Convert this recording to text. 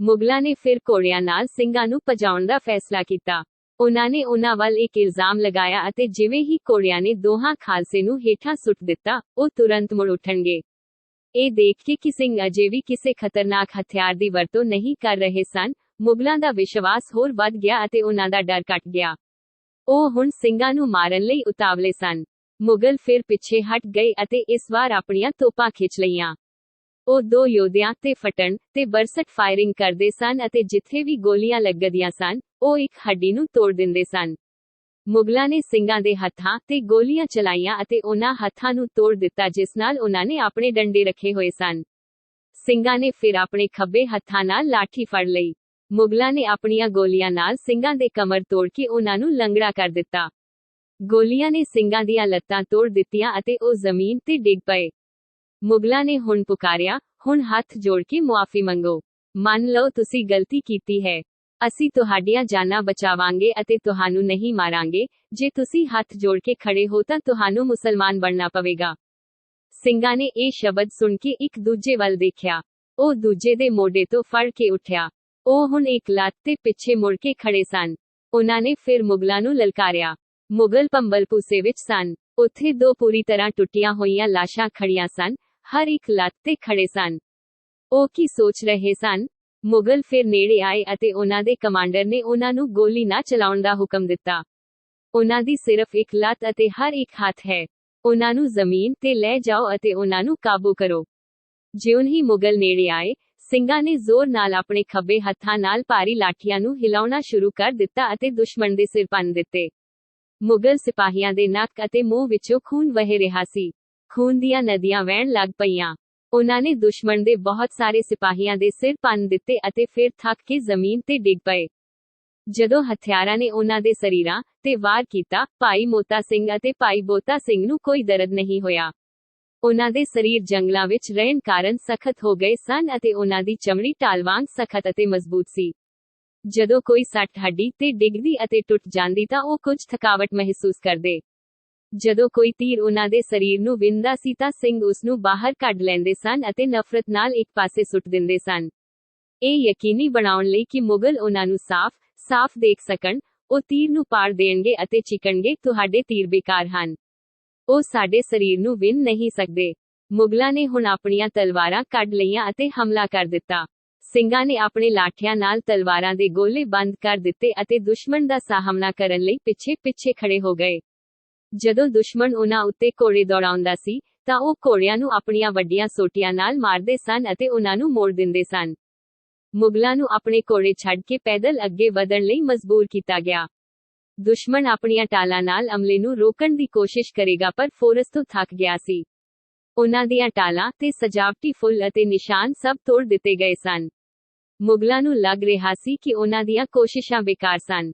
ਮੁਗਲਾਂ ਨੇ ਫਿਰ ਘੋੜਿਆਂ ਨਾਲ ਸਿੰਘਾਂ ਨੂੰ ਭਜਾਉਣ ਦਾ ਫੈਸਲਾ ਕੀਤਾ। ਉਹਨਾਂ ਨੇ ਉਹਨਾਂ ਵੱਲ ਇੱਕ ਇਲਜ਼ਾਮ ਲਗਾਇਆ ਅਤੇ ਜਿਵੇਂ ਹੀ ਘੋੜਿਆਂ ਨੇ ਦੋਹਾਂ ਖਾਲਸੇ ਨੂੰ ਹੇਠਾਂ ਸੁੱਟ ਦਿੱਤਾ, ਉਹ ਤੁਰੰਤ ਮੁੜ ਉੱਠਣਗੇ। ਇਹ ਦੇਖ ਕੇ ਕਿ ਸਿੰਘ ਅਜੇ ਵੀ ਕਿਸੇ ਖਤਰਨਾਕ ਹਥਿਆਰ ਦੀ ਵਰਤੋਂ ਨਹੀਂ ਕਰ ਰਹੇ ਸਨ, ਮੁਗਲਾਂ ਦਾ ਵਿਸ਼ਵਾਸ ਹੋਰ ਵੱਧ ਗਿਆ ਅਤੇ ਉਹਨਾਂ ਦਾ ਡਰ ਘਟ ਗਿਆ। ਉਹ ਹੁਣ ਸਿੰਘਾਂ ਨੂੰ ਮਾਰਨ ਲਈ ਉਤਾਵਲੇ ਸਨ। ਮੁਗਲ ਫਿਰ ਪਿੱਛੇ ਹਟ ਗਏ ਅਤੇ ਇਸ ਵਾਰ ਆਪਣੀਆਂ ਤੋਪਾਂ ਖਿੱਚ ਲਈਆਂ। ਉਹ ਦੋ ਯੋਧਿਆਂ ਤੇ ਫਟਣ ਤੇ ਬਰਸਟ ਫਾਇਰਿੰਗ ਕਰਦੇ ਸਨ ਅਤੇ ਜਿੱਥੇ ਵੀ ਗੋਲੀਆਂ ਲੱਗਦੀਆਂ ਸਨ, ਉਹ ਇੱਕ ਹੱਡੀ ਨੂੰ ਤੋੜ ਦਿੰਦੇ ਸਨ। ਮੁਗਲਾਂ ਨੇ ਸਿੰਘਾਂ ਦੇ ਹੱਥਾਂ ਤੇ ਗੋਲੀਆਂ ਚਲਾਈਆਂ ਅਤੇ ਉਹਨਾਂ ਹੱਥਾਂ ਨੂੰ ਤੋੜ ਦਿੱਤਾ ਜਿਸ ਨਾਲ ਉਹਨਾਂ ਨੇ ਆਪਣੇ ਡੰਡੇ ਰੱਖੇ ਹੋਏ ਸਨ। ਸਿੰਘਾਂ ਨੇ ਫਿਰ ਆਪਣੇ ਖੱਬੇ ਹੱਥਾਂ ਨਾਲ ਲਾਠੀ ਫੜ ਲਈ। ਮੁਗਲਾਂ ਨੇ ਆਪਣੀਆਂ ਗੋਲੀਆਂ ਨਾਲ ਸਿੰਘਾਂ ਦੇ ਕਮਰ ਤੋੜ ਕੇ ਉਹਨਾਂ ਨੂੰ ਲੰਗੜਾ ਕਰ ਦਿੱਤਾ। ਗੋਲੀਆਂ ਨੇ ਸਿੰਘਾਂ ਦੀਆਂ ਲੱਤਾਂ ਤੋੜ ਦਿੱਤੀਆਂ ਅਤੇ ਉਹ ਜ਼ਮੀਨ ਤੇ ਡਿੱਗ ਪਏ। ਮੁਗਲਾਂ ਨੇ ਹੁਣ ਪੁਕਾਰਿਆ, ਹੁਣ ਹੱਥ ਜੋੜ ਕੇ ਮੁਆਫੀ ਮੰਗੋ। ਮੰਨ ਲਓ ਤੁਸੀਂ ਗਲਤੀ ਕੀਤੀ ਹੈ। ਅਸੀਂ ਤੁਹਾਡੀਆਂ ਜਾਨਾਂ ਬਚਾਵਾਂਗੇ ਅਤੇ ਤੁਹਾਨੂੰ ਨਹੀਂ ਮਾਰਾਂਗੇ। ਜੇ ਤੁਸੀਂ ਹੱਥ ਜੋੜ ਕੇ ਖੜੇ ਹੋ ਤਾਂ ਤੁਹਾਨੂੰ ਮੁਸਲਮਾਨ ਬਣਨਾ ਪਵੇਗਾ। ਸਿੰਘਾਂ ਨੇ ਇਹ ਸ਼ਬਦ ਸੁਣ ਕੇ ਇੱਕ ਦੂਜੇ ਵੱਲ ਦੇਖਿਆ। ਉਹ ਦੂਜੇ ਦੇ ਮੋਢੇ ਤੋਂ ਫੜ ਕੇ ਉੱਠਿਆ। ਉਹ ਹੁਣ ਇੱਕ ਲੱਤ ਤੇ ਪਿੱਛੇ ਮੁੜ ਕੇ ਖੜੇ ਸਨ। ਉਹਨਾਂ ਨੇ ਫਿਰ ਮੁਗਲਾਂ ਨੂੰ ਲਲਕਾਰਿਆ। ਮੁਗਲ ਪੰਬਲਪੂਸੇ ਵਿੱਚ ਸਨ। ਉੱਥੇ ਦੋ ਪੂਰੀ ਤਰ੍ਹਾਂ ਟੁੱਟੀਆਂ ਹੋਈਆਂ ਲਾਸ਼ਾਂ ਖੜੀਆਂ ਸਨ। ਹਰ ਇੱਕ ਲੱਤ ਤੇ ਖੜੇ ਸਨ। ਉਹ ਕੀ ਸੋਚ ਰਹੇ ਸਨ? ਮੁਗਲ ਫਿਰ ਨੇੜੇ ਆਏ ਅਤੇ ਉਹਨਾਂ ਦੇ ਕਮਾਂਡਰ ਨੇ ਉਹਨਾਂ ਨੂੰ ਗੋਲੀ ਨਾ ਚਲਾਉਣ ਦਾ ਹੁਕਮ ਦਿੱਤਾ। ਉਹਨਾਂ ਦੀ ਸਿਰਫ ਇੱਕ ਲੱਤ ਅਤੇ ਹਰ ਇੱਕ ਹੱਥ ਹੈ। ਉਹਨਾਂ ਨੂੰ ਜ਼ਮੀਨ ਤੇ ਲੈ ਜਾਓ ਅਤੇ ਉਹਨਾਂ ਨੂੰ ਕਾਬੂ ਕਰੋ। ਜਿਉਂ ਹੀ ਮੁਗਲ ਨੇੜੇ ਆਏ, ਸਿੰਘਾਂ ਨੇ ਜ਼ੋਰ ਨਾਲ ਆਪਣੇ ਖੱਬੇ ਹੱਥਾਂ ਨਾਲ ਭਾਰੀ ਲਾਠੀਆਂ ਨੂੰ ਹਿਲਾਉਣਾ ਸ਼ੁਰੂ ਕਰ ਦਿੱਤਾ ਅਤੇ ਦੁਸ਼ਮਣ ਦੇ ਸਿਰ ਪੰਨ ਦਿੱਤੇ। ਮੁਗਲ ਸਿਪਾਹੀਆਂ ਦੇ ਨੱਕ ਅਤੇ ਮੂੰਹ ਵਿੱਚੋਂ ਖੂਨ ਵਹਿ ਰਿਹਾ ਸੀ। ਖੂਨ ਦੀਆਂ ਨਦੀਆਂ ਵਹਿਣ ਲੱਗ ਪਈਆਂ। ਉਹਨਾਂ ਨੇ ਦੁਸ਼ਮਣ ਦੇ ਬਹੁਤ ਸਾਰੇ ਸਿਪਾਹੀਆਂ ਦੇ ਸਿਰ ਪੰਨ ਦਿੱਤੇ ਅਤੇ ਫਿਰ ਥੱਕ ਕੇ ਜ਼ਮੀਨ ਤੇ ਡਿੱਗ ਪਏ। ਜਦੋਂ ਹਥਿਆਰਾਂ ਨੇ ਉਹਨਾਂ ਦੇ ਸਰੀਰਾਂ ਤੇ ਵਾਰ ਕੀਤਾ, ਭਾਈ ਮੋਤਾ ਸਿੰਘ ਅਤੇ ਭਾਈ ਬੋਤਾ ਸਿੰਘ ਨੂੰ ਕੋਈ ਦਰਦ ਨਹੀਂ ਹੋਇਆ। ਉਹਨਾਂ ਦੇ ਸਰੀਰ ਜੰਗਲਾਂ ਵਿੱਚ ਰਹਿਣ ਕਾਰਨ ਸਖਤ ਹੋ ਗਏ ਸਨ ਅਤੇ ਉਹਨਾਂ ਦੀ ਚਮੜੀ ਢਾਲ ਵਾਂਗ ਸਖਤ ਅਤੇ ਮਜ਼ਬੂਤ ਸੀ। ਜਦੋਂ ਕੋਈ ਸੱਟ ਹੱਡੀ ਤੇ ਡਿੱਗਦੀ ਅਤੇ ਟੁੱਟ ਜਾਂਦੀ ਤਾਂ ਉਹ ਕੁਝ ਥਕਾਵਟ ਮਹਿਸੂਸ ਕਰਦੇ। ਜਦੋਂ ਕੋਈ ਤੀਰ ਉਹਨਾਂ ਦੇ ਸਰੀਰ ਨੂੰ ਵਿੰਦਾ ਸੀ ਤਾਂ ਸਿੰਘ ਉਸ ਨੂੰ ਬਾਹਰ ਕੱਢ ਲੈਂਦੇ ਸਨ ਅਤੇ ਨਫ਼ਰਤ ਨਾਲ ਇੱਕ ਪਾਸੇ ਸੁੱਟ ਦਿੰਦੇ ਸਨ। ਇਹ ਯਕੀਨੀ ਬਣਾਉਣ ਲਈ ਕਿ ਮੁਗਲ ਉਹਨਾਂ ਨੂੰ ਸਾਫ਼ ਸਾਫ਼ ਦੇਖ ਸਕਣ, ਉਹ ਤੀਰ ਨੂੰ ਪਾੜ ਦੇਣਗੇ ਅਤੇ ਚਿਕਣਗੇ, ਤੁਹਾਡੇ ਤੀਰ ਬੇਕਾਰ ਹਨ। ਉਹ ਸਾਡੇ ਸਰੀਰ ਨੂੰ ਵਿੰਨ ਨਹੀਂ ਸਕਦੇ। ਮੁਗਲਾਂ ਨੇ ਹੁਣ ਆਪਣੀਆਂ ਤਲਵਾਰਾਂ ਕੱਢ ਲਈਆਂ ਅਤੇ ਹਮਲਾ ਕਰ ਦਿੱਤਾ। ਸਿੰਘਾਂ ਨੇ ਆਪਣੇ ਲਾਠੀਆਂ ਨਾਲ ਤਲਵਾਰਾਂ ਦੇ ਗੋਲੇ ਬੰਦ ਕਰ ਦਿੱਤੇ ਅਤੇ ਦੁਸ਼ਮਣ ਦਾ ਸਾਹਮਣਾ ਕਰਨ ਲਈ ਪਿੱਛੇ ਪਿੱਛੇ ਖੜੇ ਹੋ ਗਏ। ਜਦੋਂ ਦੁਸ਼ਮਣ ਉਹਨਾਂ ਉੱਤੇ ਘੋੜੇ ਦੌੜਾਉਂਦਾ ਸੀ, ਤਾਂ ਉਹ ਘੋੜਿਆਂ ਨੂੰ ਆਪਣੀਆਂ ਵੱਡੀਆਂ ਸੋਟੀਆਂ ਨਾਲ ਮਾਰਦੇ ਸਨ ਅਤੇ ਉਹਨਾਂ ਨੂੰ ਮੋੜ ਦਿੰਦੇ ਸਨ। ਮੁਗਲਾਂ ਨੂੰ ਆਪਣੇ ਘੋੜੇ ਛੱਡ ਕੇ ਪੈਦਲ ਅੱਗੇ ਵਧਣ ਲਈ ਮਜਬੂਰ ਕੀਤਾ ਗਿਆ। ਦੁਸ਼ਮਣ ਆਪਣੀਆਂ ਟਾਲਾਂ ਨਾਲ ਅਮਲੇ ਨੂੰ ਰੋਕਣ ਦੀ ਕੋਸ਼ਿਸ਼ ਕਰੇਗਾ ਪਰ ਫੋਰਸ ਤੋਂ ਥੱਕ ਗਿਆ ਸੀ। ਉਹਨਾਂ ਦੀਆਂ ਟਾਲਾਂ ਤੇ ਸਜਾਵਟੀ ਫੁੱਲ ਅਤੇ ਨਿਸ਼ਾਨ ਸਭ ਤੋੜ ਦਿੱਤੇ ਗਏ ਸਨ। ਮੁਗਲਾਂ ਨੂੰ ਲੱਗ ਰਿਹਾ ਸੀ ਕਿ ਉਹਨਾਂ ਦੀਆਂ ਕੋਸ਼ਿਸ਼ਾਂ ਬੇਕਾਰ ਸਨ।